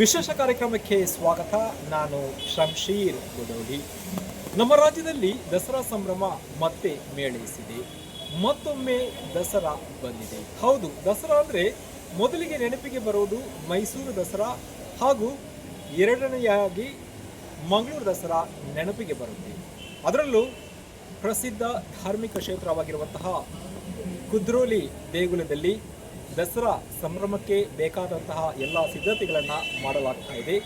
ವಿಶೇಷ ಕಾರ್ಯಕ್ರಮಕ್ಕೆ ಸ್ವಾಗತ. ನಾನು ಶಂಶೀರ್ ಗುಡೋಡಿ ನಮ್ಮ ರಾಜ್ಯದಲ್ಲಿ ದಸರಾ ಸಂಭ್ರಮ ಮತ್ತೆ ಮೇಳೈಸಿದೆ. ಮತ್ತೊಮ್ಮೆ ದಸರಾ ಬಂದಿದೆ. ಹೌದು, ದಸರಾ ಅಂದರೆ ಮೊದಲಿಗೆ ನೆನಪಿಗೆ ಬರೋದು ಮೈಸೂರು ದಸರಾ ಹಾಗೂ ಎರಡನೆಯಾಗಿ ಮಂಗಳೂರು ದಸರಾ ನೆನಪಿಗೆ ಬರುತ್ತೆ. ಅದರಲ್ಲೂ ಪ್ರಸಿದ್ಧ ಧಾರ್ಮಿಕ ಕ್ಷೇತ್ರವಾಗಿರುವಂತಹ ಕುದ್ರೋಲಿ ದೇಗುಲದಲ್ಲಿ ದಸರಾ ಸಂಭ್ರಮಕ್ಕೆ ಬೇಕಾದಂತಹ ಎಲ್ಲ ಸಿದ್ಧತೆಗಳನ್ನು ಮಾಡಲಾಗ್ತಾ ಇದೆ.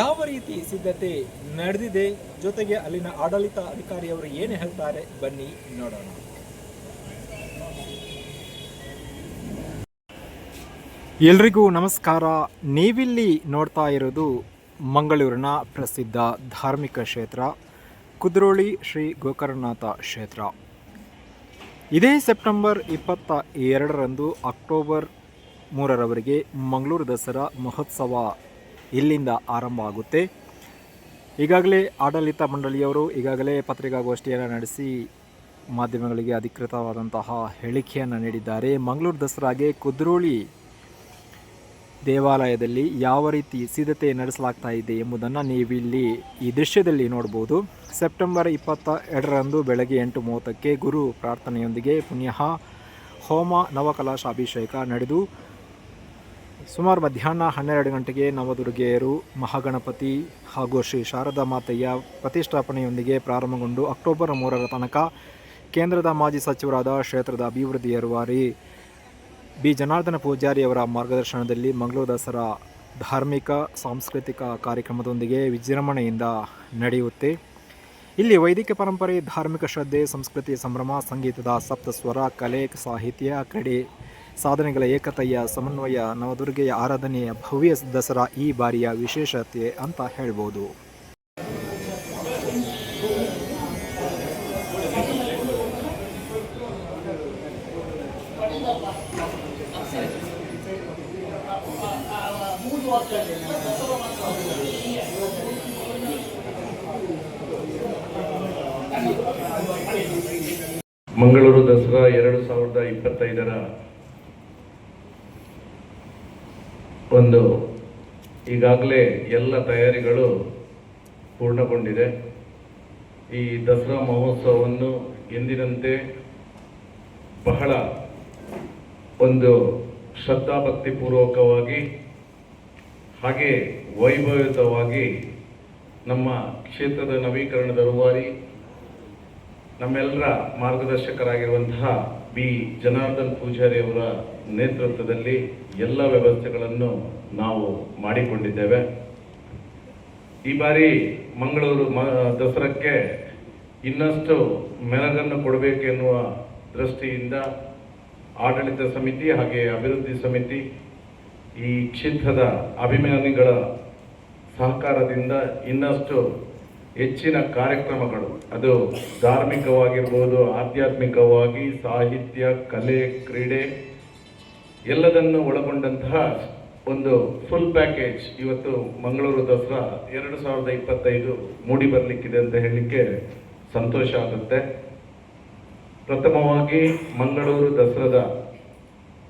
ಯಾವ ರೀತಿ ಸಿದ್ಧತೆ ನಡೆದಿದೆ? ಜೊತೆಗೆ ಅಲ್ಲಿನ ಆಡಳಿತ ಅಧಿಕಾರಿಯವರು ಏನು ಹೇಳ್ತಾರೆ? ಬನ್ನಿ ನೋಡೋಣ. ಎಲ್ರಿಗೂ ನಮಸ್ಕಾರ. ನೀವಿಲ್ಲಿ ನೋಡ್ತಾ ಇರೋದು ಮಂಗಳೂರಿನ ಪ್ರಸಿದ್ಧ ಧಾರ್ಮಿಕ ಕ್ಷೇತ್ರ, ಕುದ್ರೋಳಿ ಶ್ರೀ ಗೋಕರ್ಣನಾಥ ಕ್ಷೇತ್ರ. ಇದೇ ಸೆಪ್ಟೆಂಬರ್ ಇಪ್ಪತ್ತ ಎರಡರಂದು ಅಕ್ಟೋಬರ್ ಮೂರರವರೆಗೆ ಮಂಗಳೂರು ದಸರಾ ಮಹೋತ್ಸವ ಇಲ್ಲಿಂದ ಆರಂಭ ಆಗುತ್ತೆ. ಈಗಾಗಲೇ ಆಡಳಿತ ಮಂಡಳಿಯವರು ಈಗಾಗಲೇ ಪತ್ರಿಕಾಗೋಷ್ಠಿಯನ್ನು ನಡೆಸಿ ಮಾಧ್ಯಮಗಳಿಗೆ ಅಧಿಕೃತವಾದಂತಹ ಹೇಳಿಕೆಯನ್ನು ನೀಡಿದ್ದಾರೆ. ಮಂಗಳೂರು ದಸರಾಗೆ ಕುದ್ರೋಳಿ ದೇವಾಲಯದಲ್ಲಿ ಯಾವ ರೀತಿ ಸಿದ್ಧತೆ ನಡೆಸಲಾಗ್ತಾ ಇದೆ ಎಂಬುದನ್ನು ನೀವಿಲ್ಲಿ ಈ ದೃಶ್ಯದಲ್ಲಿ ನೋಡ್ಬೋದು. ಸೆಪ್ಟೆಂಬರ್ ಇಪ್ಪತ್ತ ಎರಡರಂದು ಬೆಳಗ್ಗೆ ಎಂಟು ಮೂವತ್ತಕ್ಕೆ ಗುರು ಪ್ರಾರ್ಥನೆಯೊಂದಿಗೆ ಪುಣ್ಯ ಹೋಮ ನವಕಲಾಶಾಭಿಷೇಕ ನಡೆದು, ಸುಮಾರು ಮಧ್ಯಾಹ್ನ ಹನ್ನೆರಡು ಗಂಟೆಗೆ ನವದುರ್ಗೆಯರು ಮಹಾಗಣಪತಿ ಹಾಗೂ ಶ್ರೀ ಶಾರದಾ ಮಾತೆಯ ಪ್ರತಿಷ್ಠಾಪನೆಯೊಂದಿಗೆ ಪ್ರಾರಂಭಗೊಂಡು ಅಕ್ಟೋಬರ್ ಮೂರರ ತನಕ ಕೇಂದ್ರದ ಮಾಜಿ ಸಚಿವರಾದ ಕ್ಷೇತ್ರದ ಅಭಿವೃದ್ಧಿ ರೂವಾರಿ ಬಿ. ಜನಾರ್ದನ ಪೂಜಾರಿಯವರ ಮಾರ್ಗದರ್ಶನದಲ್ಲಿ ಮಂಗಳೂರು ದಸರಾ ಧಾರ್ಮಿಕ, ಸಾಂಸ್ಕೃತಿಕ ಕಾರ್ಯಕ್ರಮದೊಂದಿಗೆ ವಿಜೃಂಭಣೆಯಿಂದ ನಡೆಯುತ್ತೆ. ಇಲ್ಲಿ ವೈದಿಕ ಪರಂಪರೆ, ಧಾರ್ಮಿಕ ಶ್ರದ್ಧೆ, ಸಂಸ್ಕೃತಿ ಸಂಭ್ರಮ, ಸಂಗೀತದ ಸಪ್ತಸ್ವರ, ಕಲೆ, ಸಾಹಿತ್ಯ, ಕ್ರೀಡೆ ಸಾಧನೆಗಳ ಏಕತೆಯ ಸಮನ್ವಯ, ನವದುರ್ಗೆಯ ಆರಾಧನೆಯ ಭವ್ಯ ದಸರಾ ಈ ಬಾರಿಯ ವಿಶೇಷತೆ ಅಂತ ಹೇಳ್ಬೋದು. ಮಂಗಳೂರು ದಸರಾ ಎರಡು ಸಾವಿರದ ಇಪ್ಪತ್ತೈದರ ಒಂದು ಈಗಾಗಲೇ ಎಲ್ಲ ತಯಾರಿಗಳು ಪೂರ್ಣಗೊಂಡಿದೆ. ಈ ದಸರಾ ಮಹೋತ್ಸವವನ್ನು ಎಂದಿನಂತೆ ಬಹಳ ಒಂದು ಶ್ರದ್ಧಾಭಕ್ತಿಪೂರ್ವಕವಾಗಿ ಹಾಗೆ ವೈಭವಿತವಾಗಿ ನಮ್ಮ ಕ್ಷೇತ್ರದ ನವೀಕರಣದ ರೂವಾರಿ, ನಮ್ಮೆಲ್ಲರ ಮಾರ್ಗದರ್ಶಕರಾಗಿರುವಂತಹ ಬಿ. ಜನಾರ್ದನ್ ಪೂಜಾರಿ ಅವರ ನೇತೃತ್ವದಲ್ಲಿ ಎಲ್ಲ ವ್ಯವಸ್ಥೆಗಳನ್ನು ನಾವು ಮಾಡಿಕೊಂಡಿದ್ದೇವೆ. ಈ ಬಾರಿ ಮಂಗಳೂರು ಮ, ದಸರಕ್ಕೆ ಇನ್ನಷ್ಟು ಮೆರಗನ್ನು ಕೊಡಬೇಕೆನ್ನುವ ದೃಷ್ಟಿಯಿಂದ ಆಡಳಿತ ಸಮಿತಿ ಹಾಗೆ ಅಭಿವೃದ್ಧಿ ಸಮಿತಿ ಈ ಕ್ಷೇತ್ರದ ಅಭಿಮಾನಿಗಳ ಸಹಕಾರದಿಂದ ಇನ್ನಷ್ಟು ಹೆಚ್ಚಿನ ಕಾರ್ಯಕ್ರಮಗಳು. ಅದು ಧಾರ್ಮಿಕವಾಗಿರ್ಬೋದು, ಆಧ್ಯಾತ್ಮಿಕವಾಗಿ, ಸಾಹಿತ್ಯ, ಕಲೆ, ಕ್ರೀಡೆ ಎಲ್ಲದನ್ನು ಒಳಗೊಂಡಂತಹ ಒಂದು ಫುಲ್ ಪ್ಯಾಕೇಜ್ ಇವತ್ತು ಮಂಗಳೂರು ದಸರಾ ಎರಡು ಸಾವಿರದ ಇಪ್ಪತ್ತೈದು ಮೂಡಿ ಬರಲಿಕ್ಕಿದೆ ಅಂತ ಹೇಳಲಿಕ್ಕೆ ಸಂತೋಷ ಆಗುತ್ತೆ. ಪ್ರಥಮವಾಗಿ ಮಂಗಳೂರು ದಸರಾದ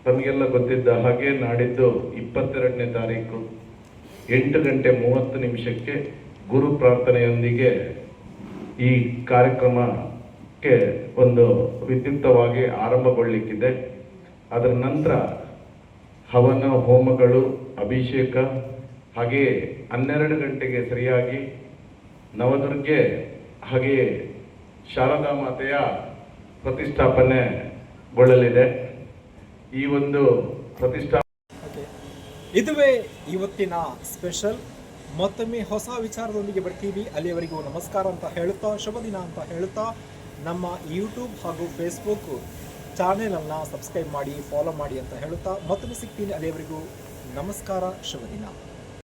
ತಮಗೆಲ್ಲ ಗೊತ್ತಿದ್ದ ಹಾಗೆ ನಾಡಿದ್ದು ಇಪ್ಪತ್ತೆರಡನೇ ತಾರೀಕು ಎಂಟು ಗಂಟೆ ಮೂವತ್ತು ನಿಮಿಷಕ್ಕೆ ಗುರು ಪ್ರಾರ್ಥನೆಯೊಂದಿಗೆ ಈ ಕಾರ್ಯಕ್ರಮಕ್ಕೆ ಒಂದು ವಿದ್ಯುಕ್ತವಾಗಿ ಆರಂಭಗೊಳ್ಳಿಕ್ಕಿದೆ. ಅದರ ನಂತರ ಹವನ, ಹೋಮಗಳು, ಅಭಿಷೇಕ ಹಾಗೆಯೇ ಹನ್ನೆರಡು ಗಂಟೆಗೆ ಸರಿಯಾಗಿ ನವದುರ್ಗೆ ಹಾಗೆಯೇ ಶಾರದಾ ಮಾತೆಯ ಪ್ರತಿಷ್ಠಾಪನೆಗೊಳ್ಳಲಿದೆ. ಈ ಒಂದು ಪ್ರತಿಷ್ಠಾ ಇದುವೇ ಇವತ್ತಿನ ಸ್ಪೆಷಲ್. ಮತ್ತೊಮ್ಮೆ ಹೊಸ ವಿಚಾರದೊಂದಿಗೆ ಬರ್ತೀವಿ. ಅಲ್ಲಿಯವರೆಗೂ ನಮಸ್ಕಾರ ಅಂತ ಹೇಳುತ್ತಾ, ಶುಭ ದಿನ ಅಂತ ಹೇಳುತ್ತಾ, ನಮ್ಮ ಯೂಟ್ಯೂಬ್ ಹಾಗೂ ಫೇಸ್ಬುಕ್ ಚಾನೆಲನ್ನು ಸಬ್ಸ್ಕ್ರೈಬ್ ಮಾಡಿ ಫಾಲೋ ಮಾಡಿ ಅಂತ ಹೇಳುತ್ತಾ, ಮತ್ತೊಮ್ಮೆ ಸಿಗ್ತೀನಿ. ಅಲ್ಲಿಯವರೆಗೂ ನಮಸ್ಕಾರ, ಶುಭ ದಿನ.